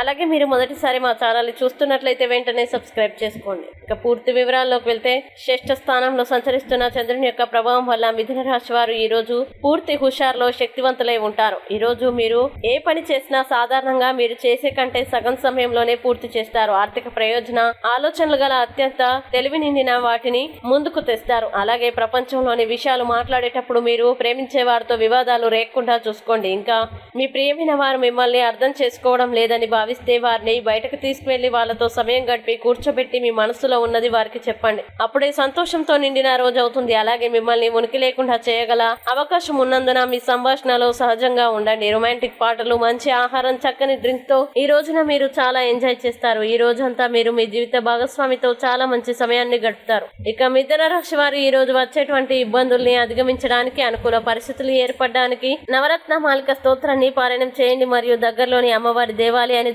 అలాగే మీరు మొదటిసారి మా ఛానల్ని చూస్తున్నట్లయితే వెంటనే సబ్స్క్రైబ్ చేసుకోండి. ఇక పూర్తి వివరాల్లోకి వెళ్తే శ్రేష్ఠ స్థానంలో సంచరిస్తున్న చంద్రుని యొక్క ప్రభావం వల్ల మిథున రాశి వారు ఈ రోజు పూర్తి హుషారులో శక్తివంతులై ఉంటారు. ఈ రోజు మీరు ఏ పని చేసినా సాధారణంగా మీరు చేసే కంటే సగం సమయంలోనే పూర్తి చేస్తారు. ఆర్థిక ప్రయోజన ఆలోచనలు గల అత్యంత తెలివి నిండిన వాటిని ముందుకు తెస్తారు. అలాగే ప్రపంచంలోని విషయాలు మాట్లాడేటప్పుడు మీరు ప్రేమించే వారితో వివాదాలు రేకుండా చూసుకోండి. ఇంకా మీ ప్రియమైన వారు మిమ్మల్ని అర్థం చేసుకోవడం లేదని భావిస్తే వారిని బయటకు తీసుకువెళ్ళి వాళ్ళతో సమయం గడిపి కూర్చోబెట్టి మీ మనసులో ఉన్నది వారికి చెప్పండి. అప్పుడే సంతోషంతో నిండిన రోజు అవుతుంది. అలాగే మిమ్మల్ని ఉనికి లేకుండా చేయగల అవకాశం ఉన్నందున మీ సంభాషణలో సహజంగా ఉండండి. రొమాంటిక్ పాటలు మంచి ఆహారం చక్కని డ్రింక్తో ఈ రోజున మీరు చాలా ఎంజాయ్ చేస్తారు. ఈ రోజంతా మీరు మీ జీవిత భాగస్వామితో చాలా మంచి సమయాన్ని గడుపుతారు. ఇక మిథున రాశి వారు ఈ రోజు వచ్చేటువంటి ఇబ్బందుల్ని అధిగమించడానికి అనుకూల పరిస్థితులు ఏర్పడడానికి నవరత్న మాలిక స్తోత్రాన్ని పారాయణం చేయండి. మరియు దగ్గరలోని అమ్మవారి దేవాలయాన్ని